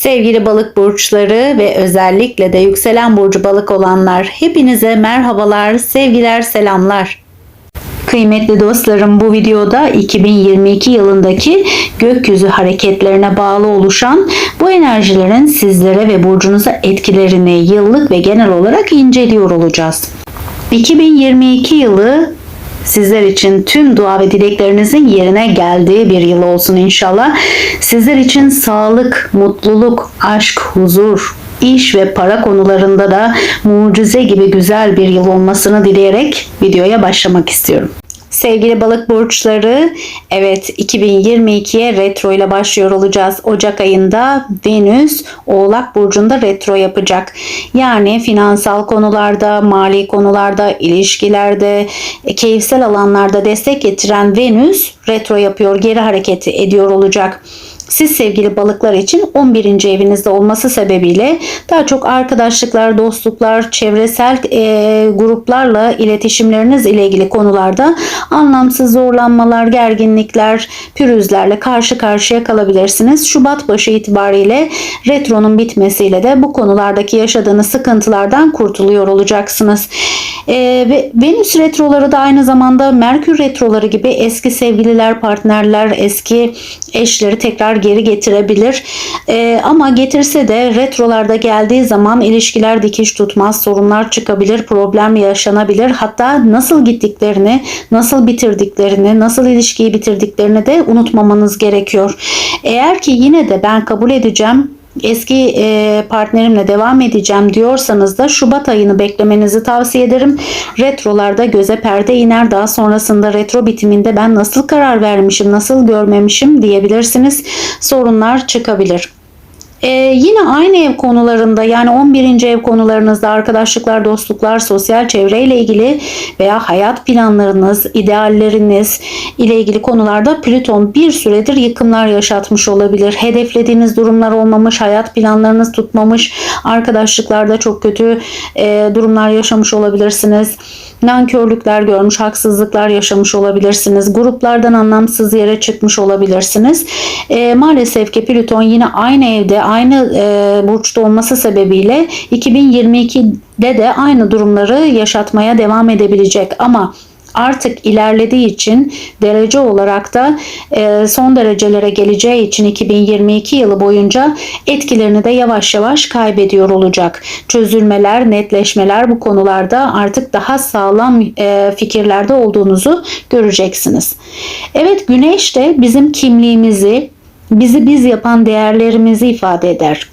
Sevgili balık burçları ve özellikle de yükselen burcu balık olanlar hepinize merhabalar, sevgiler, selamlar. Kıymetli dostlarım bu videoda 2022 yılındaki gökyüzü hareketlerine bağlı oluşan bu enerjilerin sizlere ve burcunuza etkilerini yıllık ve genel olarak inceliyor olacağız. 2022 yılı sizler için tüm dua ve dileklerinizin yerine geldiği bir yıl olsun inşallah. Sizler için sağlık, mutluluk, aşk, huzur, iş ve para konularında da mucize gibi güzel bir yıl olmasını dileyerek videoya başlamak istiyorum. Sevgili balık burçları, evet 2022'ye retro ile başlıyor olacağız. Ocak ayında Venüs Oğlak burcunda retro yapacak. Yani finansal konularda, mali konularda, ilişkilerde, e, keyifsel alanlarda destek getiren Venüs retro yapıyor, geri hareketi ediyor olacak. Siz sevgili balıklar için 11. evinizde olması sebebiyle daha çok arkadaşlıklar, dostluklar, çevresel e, gruplarla iletişimleriniz ile ilgili konularda anlamsız zorlanmalar, gerginlikler, pürüzlerle karşı karşıya kalabilirsiniz. Şubat başı itibariyle retronun bitmesiyle de bu konulardaki yaşadığınız sıkıntılardan kurtuluyor olacaksınız. E, ve Venüs retroları da aynı zamanda Merkür retroları gibi eski sevgililer, partnerler, eski eşleri tekrar geri getirebilir. E, ama getirse de retrolarda geldiği zaman ilişkiler dikiş tutmaz, sorunlar çıkabilir, problem yaşanabilir. Hatta nasıl gittiklerini, nasıl bitirdiklerini, nasıl ilişkiyi bitirdiklerini de unutmamanız gerekiyor. Eğer ki yine de ben kabul edeceğim eski e, partnerimle devam edeceğim diyorsanız da Şubat ayını beklemenizi tavsiye ederim. Retrolarda göze perde iner. Daha sonrasında retro bitiminde ben nasıl karar vermişim, nasıl görmemişim diyebilirsiniz. Sorunlar çıkabilir. Ee, yine aynı ev konularında yani 11. ev konularınızda arkadaşlıklar, dostluklar, sosyal çevre ile ilgili veya hayat planlarınız, idealleriniz ile ilgili konularda Plüton bir süredir yıkımlar yaşatmış olabilir. Hedeflediğiniz durumlar olmamış, hayat planlarınız tutmamış, arkadaşlıklarda çok kötü e, durumlar yaşamış olabilirsiniz. Nankörlükler görmüş, haksızlıklar yaşamış olabilirsiniz. Gruplardan anlamsız yere çıkmış olabilirsiniz. E, maalesef ki Plüton yine aynı evde, aynı e, burçta olması sebebiyle 2022'de de aynı durumları yaşatmaya devam edebilecek. Ama artık ilerlediği için derece olarak da e, son derecelere geleceği için 2022 yılı boyunca etkilerini de yavaş yavaş kaybediyor olacak. Çözülmeler, netleşmeler bu konularda artık daha sağlam e, fikirlerde olduğunuzu göreceksiniz. Evet güneş de bizim kimliğimizi, bizi biz yapan değerlerimizi ifade eder.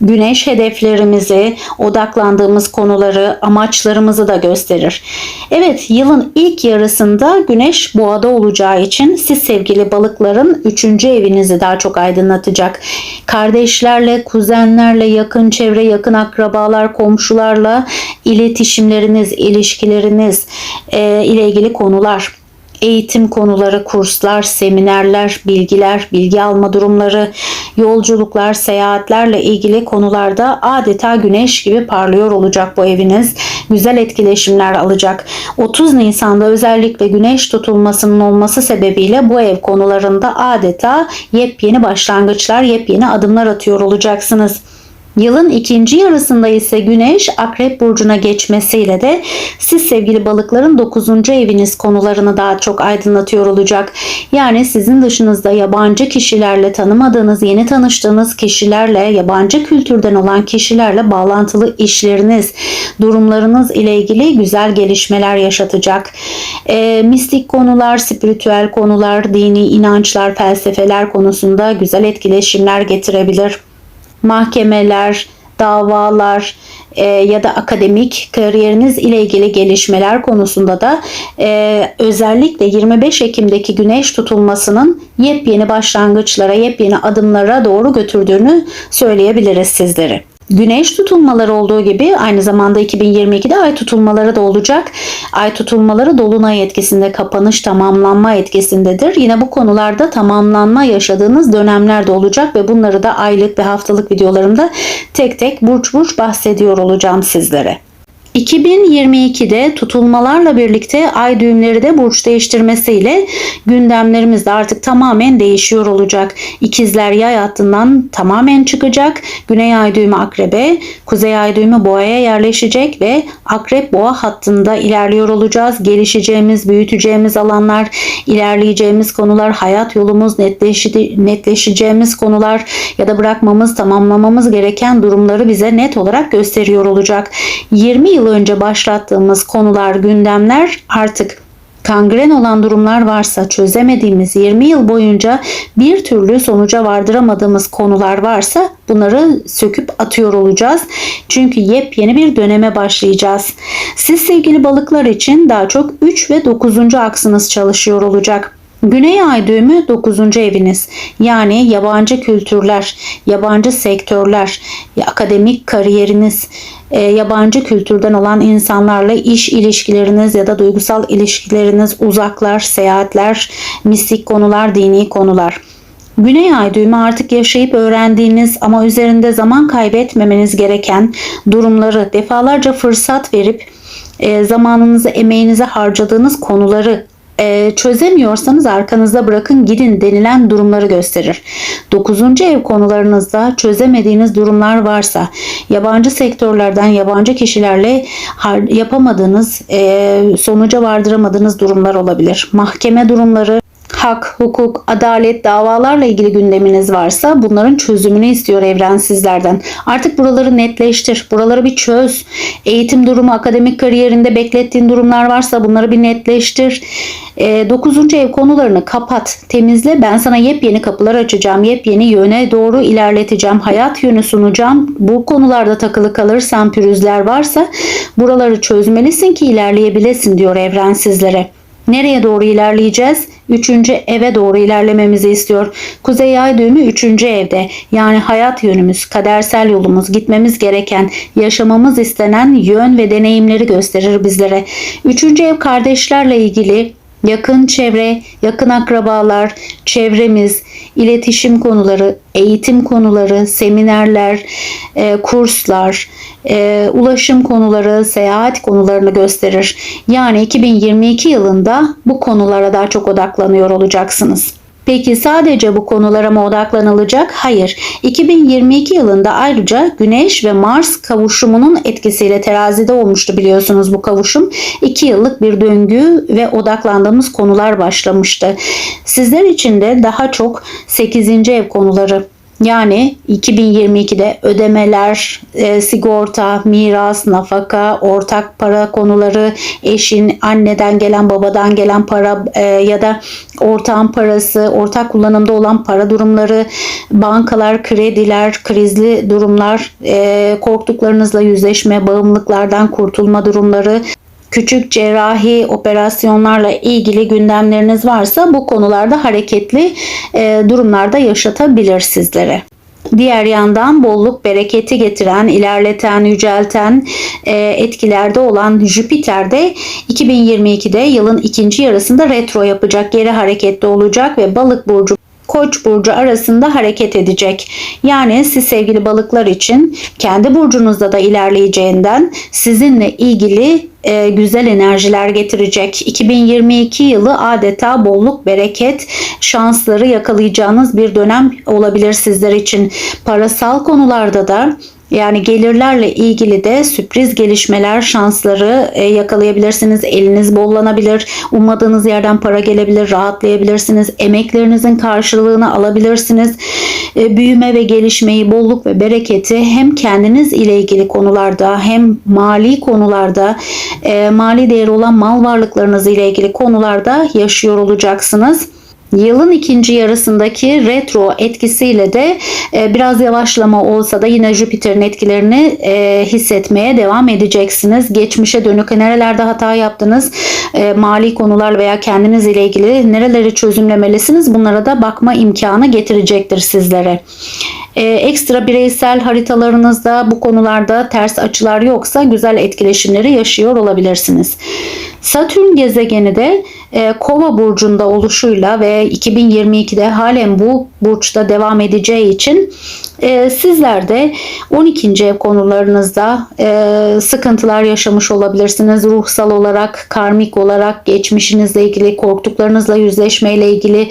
Güneş hedeflerimizi, odaklandığımız konuları, amaçlarımızı da gösterir. Evet, yılın ilk yarısında Güneş boğada olacağı için siz sevgili balıkların 3. evinizi daha çok aydınlatacak. Kardeşlerle, kuzenlerle, yakın çevre, yakın akrabalar, komşularla iletişimleriniz, ilişkileriniz e, ile ilgili konular eğitim konuları, kurslar, seminerler, bilgiler, bilgi alma durumları, yolculuklar, seyahatlerle ilgili konularda adeta güneş gibi parlıyor olacak bu eviniz. Güzel etkileşimler alacak. 30 Nisan'da özellikle güneş tutulmasının olması sebebiyle bu ev konularında adeta yepyeni başlangıçlar, yepyeni adımlar atıyor olacaksınız. Yılın ikinci yarısında ise Güneş Akrep Burcu'na geçmesiyle de siz sevgili balıkların 9. eviniz konularını daha çok aydınlatıyor olacak. Yani sizin dışınızda yabancı kişilerle tanımadığınız, yeni tanıştığınız kişilerle, yabancı kültürden olan kişilerle bağlantılı işleriniz, durumlarınız ile ilgili güzel gelişmeler yaşatacak. E, mistik konular, spiritüel konular, dini inançlar, felsefeler konusunda güzel etkileşimler getirebilir mahkemeler, davalar e, ya da akademik kariyeriniz ile ilgili gelişmeler konusunda da e, özellikle 25 Ekim'deki güneş tutulmasının yepyeni başlangıçlara, yepyeni adımlara doğru götürdüğünü söyleyebiliriz sizlere. Güneş tutulmaları olduğu gibi aynı zamanda 2022'de ay tutulmaları da olacak. Ay tutulmaları dolunay etkisinde, kapanış, tamamlanma etkisindedir. Yine bu konularda tamamlanma yaşadığınız dönemler de olacak ve bunları da aylık ve haftalık videolarımda tek tek burç burç bahsediyor olacağım sizlere. 2022'de tutulmalarla birlikte ay düğümleri de burç değiştirmesiyle gündemlerimiz de artık tamamen değişiyor olacak. İkizler yay hattından tamamen çıkacak. Güney ay düğümü akrebe, kuzey ay düğümü boğaya yerleşecek ve akrep boğa hattında ilerliyor olacağız. Gelişeceğimiz, büyüteceğimiz alanlar, ilerleyeceğimiz konular, hayat yolumuz, netleşi, netleşeceğimiz konular ya da bırakmamız, tamamlamamız gereken durumları bize net olarak gösteriyor olacak. 20 yıl önce başlattığımız konular, gündemler artık kangren olan durumlar varsa çözemediğimiz 20 yıl boyunca bir türlü sonuca vardıramadığımız konular varsa bunları söküp atıyor olacağız. Çünkü yepyeni bir döneme başlayacağız. Siz sevgili balıklar için daha çok 3 ve 9. aksınız çalışıyor olacak. Güney ay düğümü 9. eviniz. Yani yabancı kültürler, yabancı sektörler, akademik kariyeriniz, e, yabancı kültürden olan insanlarla iş ilişkileriniz ya da duygusal ilişkileriniz, uzaklar, seyahatler, mistik konular, dini konular. Güney ay düğümü artık yaşayıp öğrendiğiniz ama üzerinde zaman kaybetmemeniz gereken durumları defalarca fırsat verip e, zamanınızı, emeğinizi harcadığınız konuları e, çözemiyorsanız arkanızda bırakın gidin denilen durumları gösterir. 9. ev konularınızda çözemediğiniz durumlar varsa yabancı sektörlerden yabancı kişilerle yapamadığınız e, sonuca vardıramadığınız durumlar olabilir. Mahkeme durumları hak, hukuk, adalet, davalarla ilgili gündeminiz varsa bunların çözümünü istiyor evren sizlerden. Artık buraları netleştir. Buraları bir çöz. Eğitim durumu, akademik kariyerinde beklettiğin durumlar varsa bunları bir netleştir. E, 9. ev konularını kapat, temizle. Ben sana yepyeni kapılar açacağım. Yepyeni yöne doğru ilerleteceğim. Hayat yönü sunacağım. Bu konularda takılı kalırsan pürüzler varsa buraları çözmelisin ki ilerleyebilesin diyor evren sizlere. Nereye doğru ilerleyeceğiz? Üçüncü eve doğru ilerlememizi istiyor. Kuzey ay düğümü üçüncü evde. Yani hayat yönümüz, kadersel yolumuz, gitmemiz gereken, yaşamamız istenen yön ve deneyimleri gösterir bizlere. Üçüncü ev kardeşlerle ilgili yakın çevre, yakın akrabalar, çevremiz, iletişim konuları, eğitim konuları, seminerler, e, kurslar, e, ulaşım konuları, seyahat konularını gösterir. Yani 2022 yılında bu konulara daha çok odaklanıyor olacaksınız. Peki sadece bu konulara mı odaklanılacak? Hayır. 2022 yılında ayrıca Güneş ve Mars kavuşumunun etkisiyle terazide olmuştu biliyorsunuz bu kavuşum. 2 yıllık bir döngü ve odaklandığımız konular başlamıştı. Sizler için de daha çok 8. ev konuları yani 2022'de ödemeler, e, sigorta, miras, nafaka, ortak para konuları, eşin, anneden gelen, babadan gelen para e, ya da ortağın parası, ortak kullanımda olan para durumları, bankalar, krediler, krizli durumlar, e, korktuklarınızla yüzleşme, bağımlılıklardan kurtulma durumları, küçük cerrahi operasyonlarla ilgili gündemleriniz varsa bu konularda hareketli e, durumlarda yaşatabilir sizlere. Diğer yandan bolluk bereketi getiren, ilerleten, yücelten e, etkilerde olan Jüpiter de 2022'de yılın ikinci yarısında retro yapacak, geri hareketli olacak ve balık burcu Koç burcu arasında hareket edecek. Yani siz sevgili balıklar için kendi burcunuzda da ilerleyeceğinden sizinle ilgili e, güzel enerjiler getirecek. 2022 yılı adeta bolluk, bereket, şansları yakalayacağınız bir dönem olabilir sizler için. Parasal konularda da yani gelirlerle ilgili de sürpriz gelişmeler, şansları e, yakalayabilirsiniz. Eliniz bollanabilir. Ummadığınız yerden para gelebilir. Rahatlayabilirsiniz. Emeklerinizin karşılığını alabilirsiniz. E, büyüme ve gelişmeyi, bolluk ve bereketi hem kendiniz ile ilgili konularda hem mali konularda, e, mali değeri olan mal varlıklarınız ile ilgili konularda yaşıyor olacaksınız. Yılın ikinci yarısındaki retro etkisiyle de e, biraz yavaşlama olsa da yine Jüpiter'in etkilerini e, hissetmeye devam edeceksiniz. Geçmişe dönük nerelerde hata yaptınız, e, mali konular veya kendiniz ile ilgili nereleri çözümlemelisiniz bunlara da bakma imkanı getirecektir sizlere. Ekstra bireysel haritalarınızda bu konularda ters açılar yoksa güzel etkileşimleri yaşıyor olabilirsiniz. Satürn gezegeni de e, Kova burcunda oluşuyla ve 2022'de halen bu burçta devam edeceği için Ee, sizler de 12. ev konularınızda e, sıkıntılar yaşamış olabilirsiniz. Ruhsal olarak, karmik olarak, geçmişinizle ilgili, korktuklarınızla yüzleşmeyle ilgili,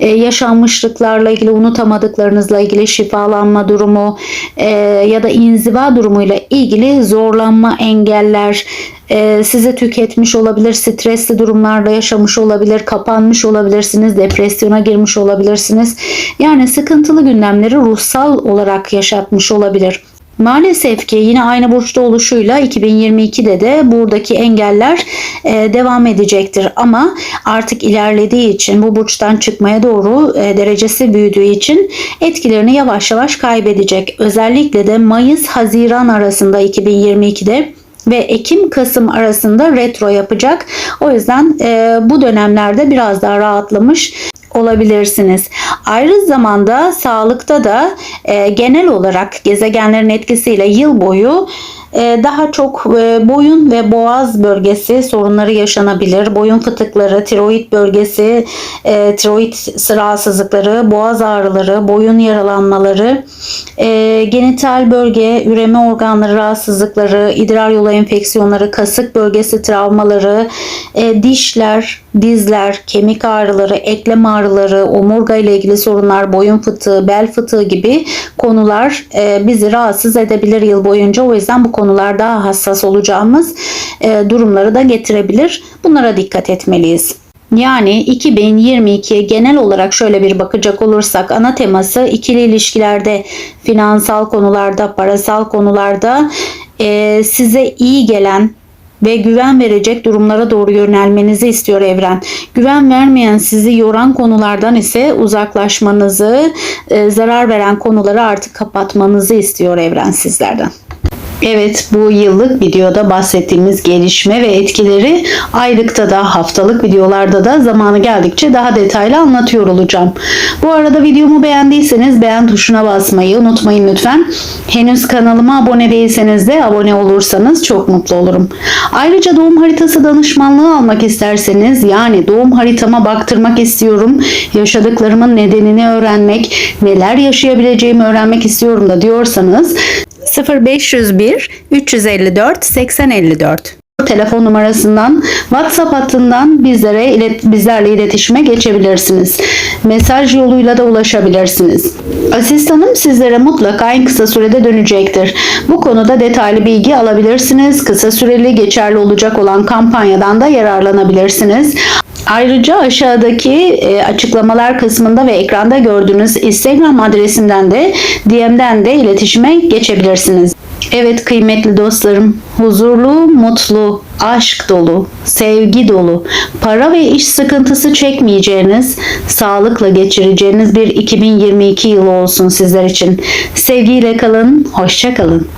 e, yaşanmışlıklarla ilgili, unutamadıklarınızla ilgili şifalanma durumu e, ya da inziva durumuyla ilgili zorlanma, engeller, e, sizi tüketmiş olabilir, stresli durumlarda yaşamış olabilir, kapanmış olabilirsiniz, depresyona girmiş olabilirsiniz. Yani sıkıntılı gündemleri ruhsal olarak yaşatmış olabilir. Maalesef ki yine aynı burçta oluşuyla 2022'de de buradaki engeller e, devam edecektir. Ama artık ilerlediği için bu burçtan çıkmaya doğru e, derecesi büyüdüğü için etkilerini yavaş yavaş kaybedecek. Özellikle de Mayıs-Haziran arasında 2022'de ve Ekim-Kasım arasında retro yapacak. O yüzden e, bu dönemlerde biraz daha rahatlamış olabilirsiniz. Ayrı zamanda sağlıkta da e, genel olarak gezegenlerin etkisiyle yıl boyu daha çok e, boyun ve boğaz bölgesi sorunları yaşanabilir. Boyun fıtıkları, tiroid bölgesi, e, tiroid rahatsızlıkları, boğaz ağrıları, boyun yaralanmaları, e, genital bölge, üreme organları rahatsızlıkları, idrar yolu enfeksiyonları, kasık bölgesi travmaları, dişler, dizler, kemik ağrıları, eklem ağrıları, omurga ile ilgili sorunlar, boyun fıtığı, bel fıtığı gibi konular e, bizi rahatsız edebilir yıl boyunca. O yüzden bu konular daha hassas olacağımız e, durumları da getirebilir. Bunlara dikkat etmeliyiz. Yani 2022'ye genel olarak şöyle bir bakacak olursak ana teması ikili ilişkilerde, finansal konularda, parasal konularda e, size iyi gelen ve güven verecek durumlara doğru yönelmenizi istiyor evren. Güven vermeyen, sizi yoran konulardan ise uzaklaşmanızı, e, zarar veren konuları artık kapatmanızı istiyor evren sizlerden. Evet bu yıllık videoda bahsettiğimiz gelişme ve etkileri aylıkta da haftalık videolarda da zamanı geldikçe daha detaylı anlatıyor olacağım. Bu arada videomu beğendiyseniz beğen tuşuna basmayı unutmayın lütfen. Henüz kanalıma abone değilseniz de abone olursanız çok mutlu olurum. Ayrıca doğum haritası danışmanlığı almak isterseniz yani doğum haritama baktırmak istiyorum. Yaşadıklarımın nedenini öğrenmek, neler yaşayabileceğimi öğrenmek istiyorum da diyorsanız 0501 354 8054 telefon numarasından WhatsApp hattından bizlere ilet, bizlerle iletişime geçebilirsiniz. Mesaj yoluyla da ulaşabilirsiniz. Asistanım sizlere mutlaka en kısa sürede dönecektir. Bu konuda detaylı bilgi alabilirsiniz. Kısa süreli geçerli olacak olan kampanyadan da yararlanabilirsiniz. Ayrıca aşağıdaki e, açıklamalar kısmında ve ekranda gördüğünüz Instagram adresimden de DM'den de iletişime geçebilirsiniz. Evet kıymetli dostlarım, huzurlu, mutlu, aşk dolu, sevgi dolu, para ve iş sıkıntısı çekmeyeceğiniz, sağlıkla geçireceğiniz bir 2022 yılı olsun sizler için. Sevgiyle kalın, hoşça kalın.